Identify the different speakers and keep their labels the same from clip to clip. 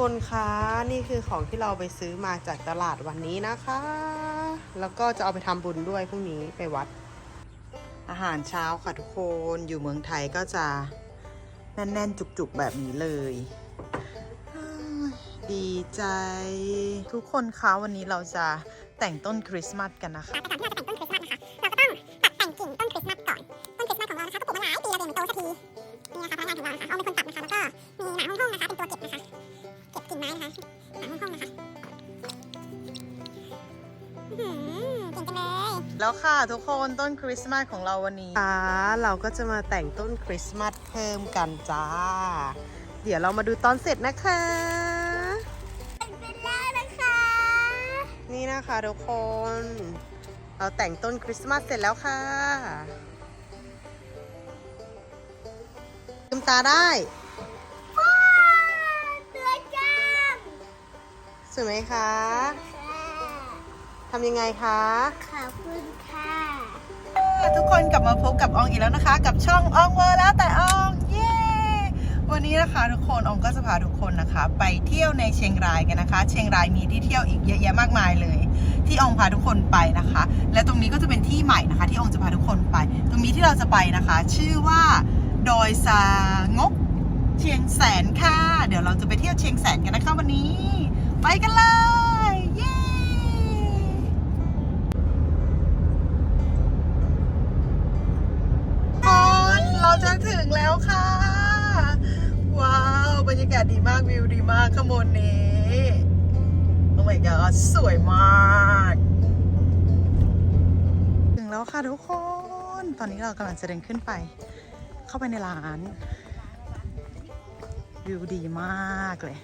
Speaker 1: คนคะนี่คือของที่เราไปซื้อมาจากตลาดวันนี้นะคะ แล้วก็จะเอาไปทำบุญด้วยพรุ่งนี้ไปวัด อาหารเช้าค่ะทุกคนอยู่เมืองไทยก็จะแน่น ๆ จุก ๆ แบบนี้เลย ดีใจ ทุกคนคะวันนี้เราจะแต่งต้นคริสต์มาสกันนะคะ
Speaker 2: แล้วค่ะ
Speaker 1: ทุกคนต้นคริสต์มาสของเราวันนี้ค่ะเราก็จะมาแต่งต้นคริสต์มาสเพิ่มกันจ้า เดี๋ยวเรามาดูตอนเสร็จนะคะ
Speaker 2: เป็นแล้วนะคะ
Speaker 1: นี่นะคะทุกคน เราแต่งต้นคริสต์มาสเสร็จแล้วค่ะลืมตาได้
Speaker 2: ว้าวตัวจัง
Speaker 1: สวยไหมคะ ทำยังไงคะ
Speaker 2: ขอบคุณค่ะ
Speaker 1: ทุกคนกลับมาพบกับอองอีกแล้วนะคะ กับช่องอองเวอร์แล้วแต่อองเย้วันนี้นะคะทุกคนอองก็จะพาทุกคนนะคะ ไปเที่ยวในเชียงรายกันนะคะ เชียงรายมีที่เที่ยวอีกเยอะแยะมากมายเลย ที่อองพาทุกคนไปนะคะ และตรงนี้ก็จะเป็นที่ใหม่นะคะ ที่อองจะพาทุกคนไป ตรงนี้ที่เราจะไปนะคะ ชื่อว่าดอยสางกเชียงแสนค่ะ เดี๋ยวเราจะไปเที่ยวเชียงแสนกันนะคะวันนี้ ไปกันเลย ค่ะ ว้าว บรรยากาศดีมากวิวดีมากขโมนนี้โอ้ my god สวยมาก ถึงแล้วค่ะทุกคน ตอนนี้เรากำลังจะเดินขึ้นไป เข้าไปในร้าน วิวดีมากเลย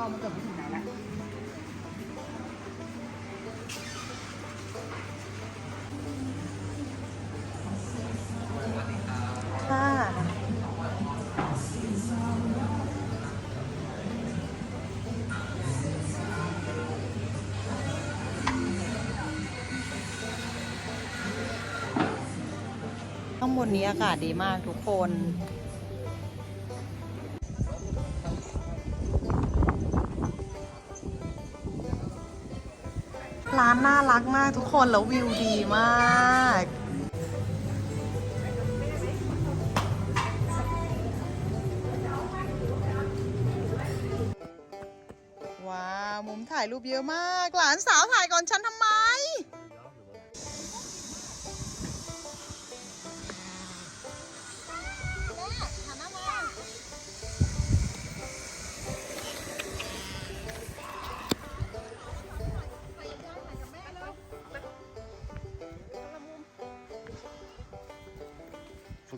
Speaker 1: รอมันเกือบถึงไหนแล้วค่ะข้างบนนี้อากาศดีมากทุกคน น่ารักมากทุกคนแล้ววิวดีมาก ว้าวมุมถ่ายรูปเยอะมาก หลานสาวถ่ายก่อนฉันทำไม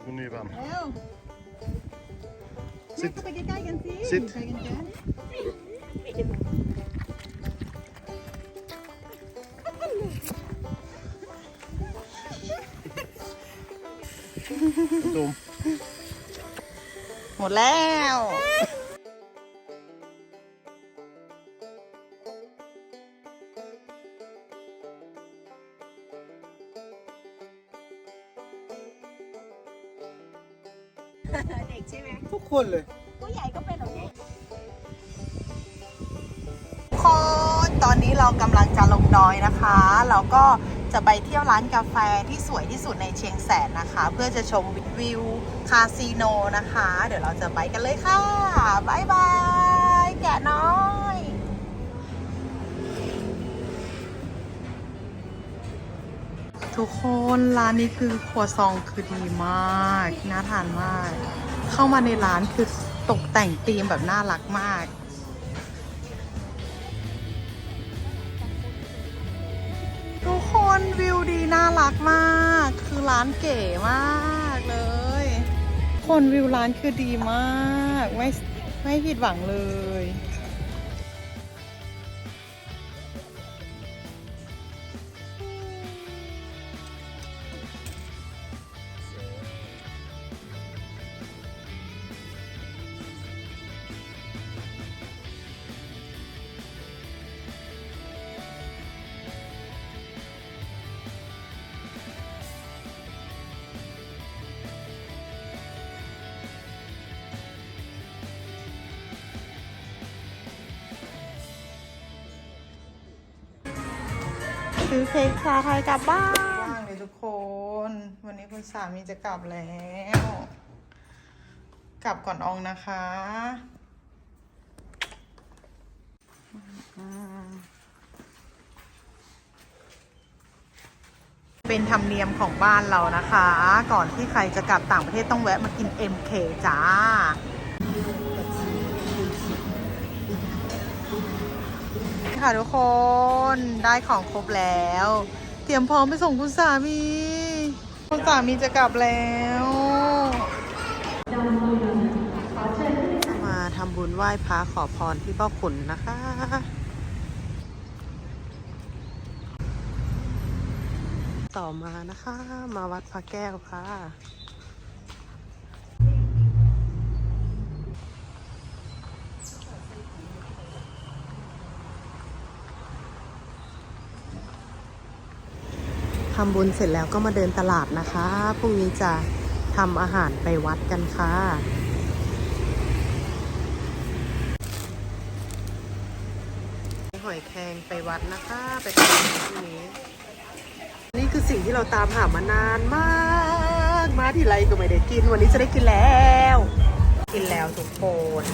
Speaker 3: ฝึกมือบ้าง
Speaker 1: เร็ว
Speaker 3: Sit
Speaker 1: เข้าไปใกล้ๆกันสิ
Speaker 3: Sit
Speaker 1: ไปกันจ้ะ
Speaker 3: Dom.
Speaker 1: หมดแล้ว
Speaker 3: คนเลย
Speaker 2: ผู้ใหญ่ก็เป็นเหรอเนี่ย
Speaker 1: คนตอนนี้เรากำลังจะลงดอยนะคะ เราก็จะไปเที่ยวร้านกาแฟที่สวยที่สุดในเชียงแสนนะคะ เพื่อจะชมวิวคาสิโนนะคะ เดี๋ยวเราจะไปกันเลยค่ะบายบายแกะน้อย ทุกคนร้านนี้คือครัวซองคือดีมาก น่าทานมาก เข้ามาในร้านคือตกแต่งธีมแบบน่ารักมากทุกคนวิวดีน่ารักมาก คือร้านเก๋มากเลย คนวิวร้านคือดีมาก ไม่ไม่ผิดหวังเลย ซื้อเค้กชาไทยกลับบ้านว่างเลยทุกคน วันนี้คุณสามีจะกลับแล้ว กลับก่อนอองนะคะเป็นธรรมเนียมของบ้านเรานะคะ ก่อนที่ใครจะกลับต่างประเทศต้องแวะมากิน MK จ้า ค่ะทุกคนได้ของครบแล้ว เตรียมพร้อมไปส่งคุณสามี คุณสามีจะกลับแล้วมาทำบุญไหว้พระขอพรที่พ่อขุนนะคะต่อมานะคะ มาวัดพระแก้วค่ะ ทำบุญเสร็จแล้วก็มาเดินตลาดนะคะ พรุ่งนี้จะทำอาหารไปวัดกันค่ะ หอยแครงไปวัดนะคะ ไปทำพรุ่งนี้ นี่คือสิ่งที่เราตามหามานานมาก มาที่ไรก็ไม่ได้กิน วันนี้จะได้กินแล้ว กินแล้วทุกคน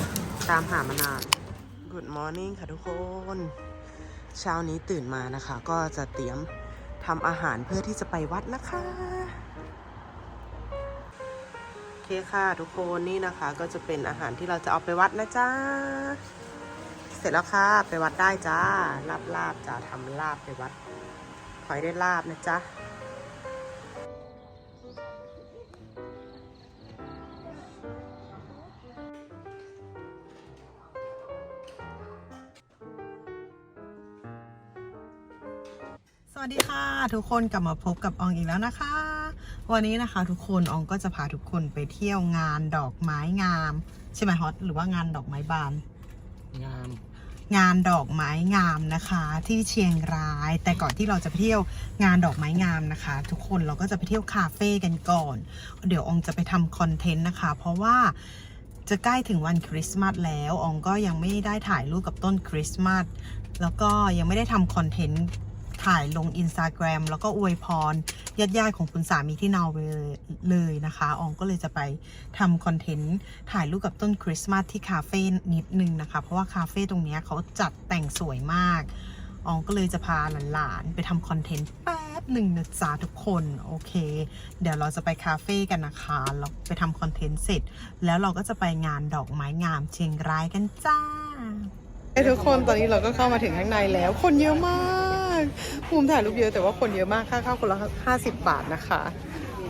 Speaker 1: ตามหามานาน Good morning ค่ะทุกคน เช้านี้ตื่นมานะคะ ก็จะเตรียม ทำอาหารเพื่อที่จะไปวัดนะคะ โอเคค่ะทุกคนนี่นะคะก็จะเป็นอาหารที่เราจะเอาไปวัดนะจ๊ะเสร็จแล้วค่ะ ไปวัดได้จ้าลาบลาบจ้าทำลาบไปวัดขอยได้ลาบนะจ๊ะ ค่ะทุกคนกลับมาพบกับอองอีกแล้วนะคะ วันนี้นะคะทุกคนอองก็จะพาทุกคนไปเที่ยวงานดอกไม้งาม ใช่ไหมฮอตหรือว่างานดอกไม้บาน
Speaker 3: งาม
Speaker 1: งานดอกไม้งามนะคะ ที่เชียงราย แต่ก่อนที่เราจะไปเที่ยวงานดอกไม้งามนะคะ ทุกคนเราก็จะไปเที่ยวคาเฟ่กันก่อน เดี๋ยวอองจะไปทำคอนเทนต์นะคะ เพราะว่าจะใกล้ถึงวันคริสต์มาสแล้วอองก็ยังไม่ได้ถ่ายรูปกับต้นคริสต์มาสแล้วก็ยังไม่ได้ทำคอนเทนต์ ถ่ายลงอินสตาแกรมแล้วก็อวยพรญาติๆของคุณสามีที่นอร์เวย์เลยนะคะ อองก็เลยจะไปทำคอนเทนต์ถ่ายรูปกับต้นคริสต์มาสที่คาเฟ่นิดนึงนะคะ เพราะว่าคาเฟ่ตรงนี้เขาจัดแต่งสวยมาก อองก็เลยจะพาหลานๆ ไปทำคอนเทนต์แป๊บหนึ่งนะจ๊ะทุกคน โอเค เดี๋ยวเราจะไปคาเฟ่กันนะคะเราไปทำคอนเทนต์เสร็จ แล้วเราก็จะไปงานดอกไม้งามเชียงรายกันจ้าทุกคนตอนนี้เราก็เข้ามาถึงข้างในแล้ว คนเยอะมาก ภูมิถ่ายรูปเยอะแต่ว่าคนเยอะมากค่าเข้าคนละ50 บาทนะคะ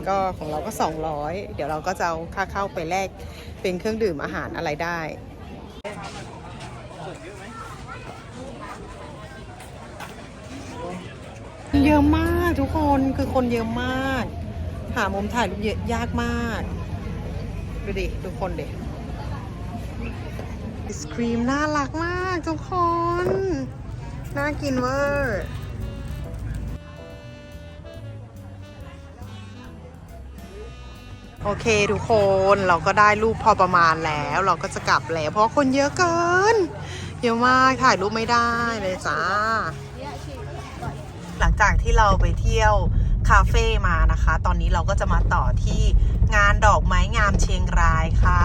Speaker 1: ก็ของเราก็ 200 เดี๋ยวเราก็จะเอาค่าเข้าไปแลกเป็นเครื่องดื่มอาหารอะไรได้เยอะมากทุกคนคือคนเยอะมาก หามุมถ่ายรูปเยอะยากมากดูดิทุกคนเด็กไอศครีมน่ารักมากทุกคน น่ากินเวอร์ โอเคทุกคนเราก็ได้รูปพอประมาณแล้ว เราก็จะกลับแล้วเพราะคนเยอะเกิน เยอะมากถ่ายรูปไม่ได้เลยจ้า หลังจากที่เราไปเที่ยวคาเฟ่มานะคะ ตอนนี้เราก็จะมาต่อที่งานดอกไม้งามเชียงรายค่ะ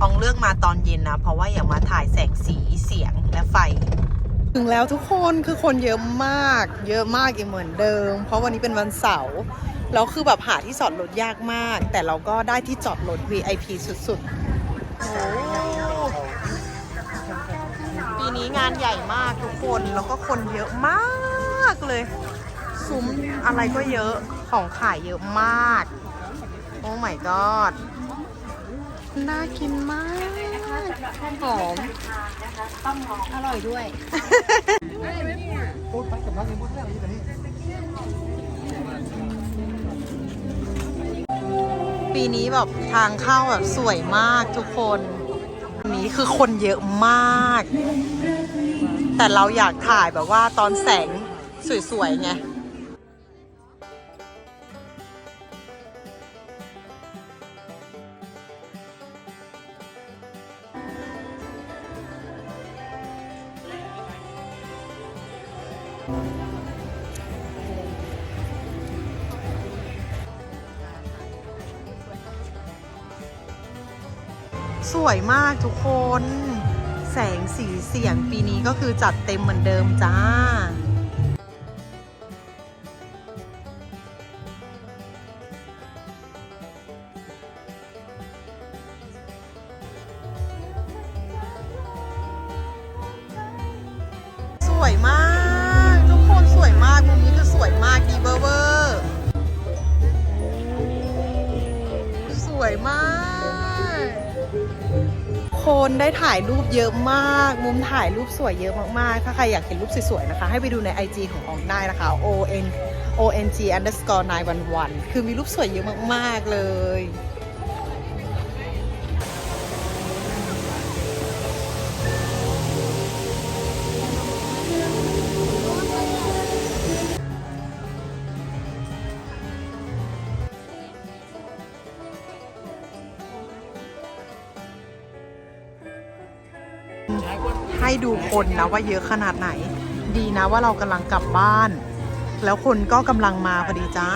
Speaker 1: อองเลือกมาตอนเย็นนะ เพราะว่าอยากมาถ่ายแสงสีเสียงและไฟ ถึงแล้วทุกคนคือคนเยอะมาก เยอะมากอีกเหมือนเดิม เพราะวันนี้เป็นวันเสาร์ แล้วคือแบบหาที่จอดรถยากมาก แต่เราก็ได้ที่จอดรถ VIP สุดๆโอ้ปีนี้งานใหญ่มากทุกคน แล้วก็คนเยอะมากเลย ซุ้มอะไรก็เยอะ ของขายเยอะมาก โอ้ my god น่ากินมากหอม
Speaker 4: อร่อยด้วย
Speaker 1: ปีนี้แบบทางเข้าแบบสวยมากทุกคนนี้คือคนเยอะมาก แต่เราอยากถ่ายแบบว่าตอนแสงสวยๆไงค สวยมากทุกคน แสงสีเสียงปีนี้ก็คือจัดเต็มเหมือนเดิมจ้าสวยมาก ทุกคนสวยมากมุมนี้คือสวยมากดีเบอร์เวอร์ คนได้ถ่ายรูปเยอะมาก มุมถ่ายรูปสวยเยอะมากๆ ถ้าใครอยากเห็นรูปสวยๆนะคะ ให้ไปดูใน IG ของอองได้นะคะ o n o n g underscore 911 คือมีรูปสวยเยอะมากๆเลย ให้ดูคนนะว่าเยอะขนาดไหน ดีนะว่าเรากำลังกลับบ้าน แล้วคนก็กำลังมาพอดีจ้า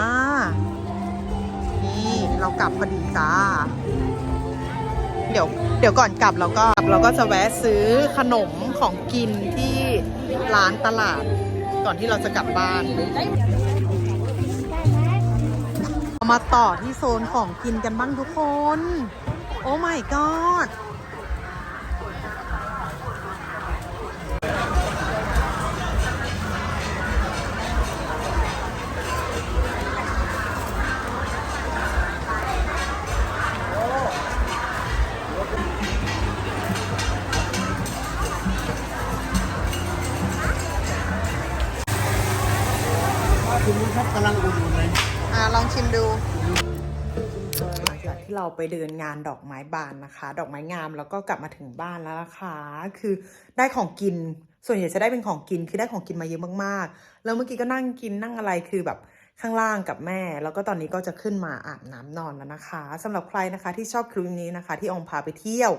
Speaker 1: นี่เรากลับพอดีจ้า เดี๋ยวเดี๋ยวก่อนกลับเราก็เราก็จะแวะซื้อขนมของกินที่ร้านตลาด ก่อนที่เราจะกลับบ้านมาต่อที่โซนของกินกันบ้างทุกคน โอ้ my god
Speaker 3: เรา
Speaker 1: ไปเดินงานดอกไม้บานนะคะ ดอกไม้งามแล้วก็กลับมาถึงบ้านแล้วนะคะ คือได้ของกิน ส่วนใหญ่จะได้เป็นของกินคือได้ของกินมาเยอะมากๆ แล้วเมื่อกี้ก็นั่งกินนั่งอะไรคือแบบข้างล่างกับแม่ แล้วก็ตอนนี้ก็จะขึ้นมาอาบน้ำนอนแล้วนะคะสำหรับใครนะคะที่ชอบคลิปนี้นะคะ ที่องพาไปเที่ยว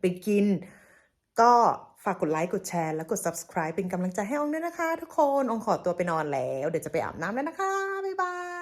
Speaker 1: ไปกิน ก็ฝากกดไลค์กดแชร์และกด subscribe เป็นกำลังใจให้องด้วยนะคะ ทุกคนอองขอตัวไปนอนแล้ว เดี๋ยวจะไปอาบน้ำแล้วนะคะบ๊ายบาย